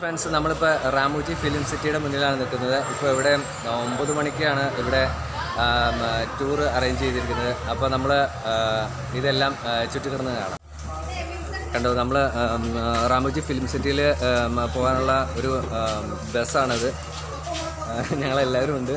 Friends നമ്മളിപ്പോൾ റാമൂജി film സിറ്റിയുടെ മുന്നിലാണ് നിൽക്കുന്നത്. ഇപ്പോൾ ഇവിടെ ഒമ്പത് മണിക്കാണ് ഇവിടെ ടൂർ അറേഞ്ച് ചെയ്തിരിക്കുന്നത്. അപ്പോൾ നമ്മൾ ഇതെല്ലാം ചുറ്റി ചുറ്റിക്കിടന്ന് കാണാം. കണ്ടോ നമ്മൾ റാമൂജി ഫിലിം സിറ്റിയിൽ പോകാനുള്ള ഒരു ബസ്സാണത്. ഞങ്ങളെല്ലാവരും ഉണ്ട്.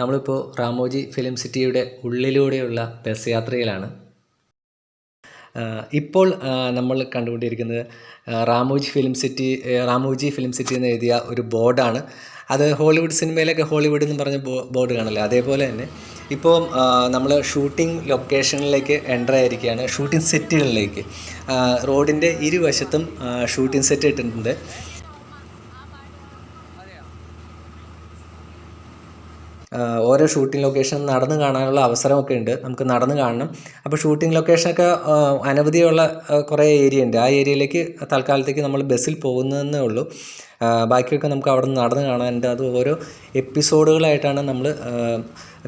നമ്മളിപ്പോൾ റാമോജി ഫിലിം സിറ്റിയുടെ ഉള്ളിലൂടെയുള്ള ബസ് യാത്രയിലാണ്. ഇപ്പോൾ നമ്മൾ കണ്ടുകൊണ്ടിരിക്കുന്നത് Ramoji film city Ramoji film city എന്ന് എഴുതിയ ഒരു ബോർഡാണ്. അത് ഹോളിവുഡ് സിനിമയിലൊക്കെ ഹോളിവുഡ് എന്ന് പറഞ്ഞ ബോർഡ് കാണില്ലേ? അതേപോലെ തന്നെ ഇപ്പോൾ നമ്മൾ ഷൂട്ടിംഗ് ലൊക്കേഷനിലേക്ക് എന്റർ ആയിരിക്കുകയാണ് ഷൂട്ടിംഗ് സെറ്റുകളിലേക്ക്. റോഡിന്റെ ഇരുവശത്തും ഷൂട്ടിംഗ് സെറ്റ് ഇട്ടിട്ടുണ്ട്. ഓരോ ഷൂട്ടിംഗ് ലൊക്കേഷൻ നടന്ന് കാണാനുള്ള അവസരമൊക്കെ ഉണ്ട്. നമുക്ക് നടന്ന് കാണണം. അപ്പോൾ ഷൂട്ടിംഗ് ലൊക്കേഷനൊക്കെ അനവധിയുള്ള കുറേ ഏരിയ ഉണ്ട്. ആ ഏരിയയിലേക്ക് തൽക്കാലത്തേക്ക് നമ്മൾ ബസ്സിൽ പോകുന്നതെന്നേ ഉള്ളൂ. ബാക്കിയൊക്കെ നമുക്ക് അവിടെ നിന്ന് നടന്ന് കാണാനുണ്ട്. അത് ഓരോ എപ്പിസോഡുകളായിട്ടാണ് നമ്മൾ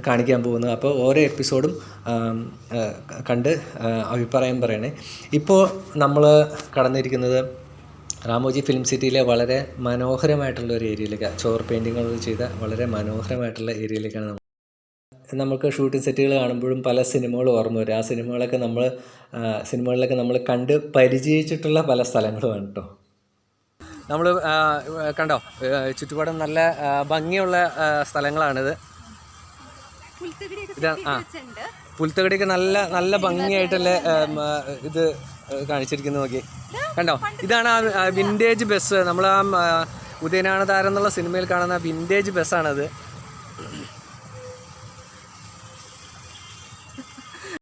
കാണിക്കാൻ പോകുന്നത്. അപ്പോൾ ഓരോ എപ്പിസോഡും കണ്ട് അഭിപ്രായം പറയണേ. ഇപ്പോൾ നമ്മൾ കടന്നിരിക്കുന്നത് റാമോജി ഫിലിം സിറ്റിയിലെ വളരെ മനോഹരമായിട്ടുള്ള ഒരു ഏരിയയിലേക്ക് ചോർ പെയിന്റിങ്ങുകൾ ചെയ്ത വളരെ മനോഹരമായിട്ടുള്ള ഏരിയയിലേക്കാണ് നമ്മൾ നമുക്ക് ഷൂട്ടിംഗ് സെറ്റുകൾ കാണുമ്പോഴും പല സിനിമകളും ഓർമ്മ വരും. ആ സിനിമകളൊക്കെ നമ്മൾ സിനിമകളിലൊക്കെ നമ്മൾ കണ്ട് പരിചയിച്ചിട്ടുള്ള പല സ്ഥലങ്ങളുമാണ് കേട്ടോ. നമ്മൾ കണ്ടോ? ചുറ്റുപാടും നല്ല ഭംഗിയുള്ള സ്ഥലങ്ങളാണിത്. ഇതാ ആ. പുൽത്തകടിയൊക്കെ നല്ല നല്ല ഭംഗിയായിട്ടുള്ള ഇത് കാണിച്ചിരിക്കുന്നത് നോക്കി. കണ്ടോ? ഇതാണ് ആ വിന്റേജ് ബസ് നമ്മൾ ആ ഉദയനാണ് താരം എന്നുള്ള സിനിമയിൽ കാണുന്ന വിന്റേജ് ബസ്സാണത്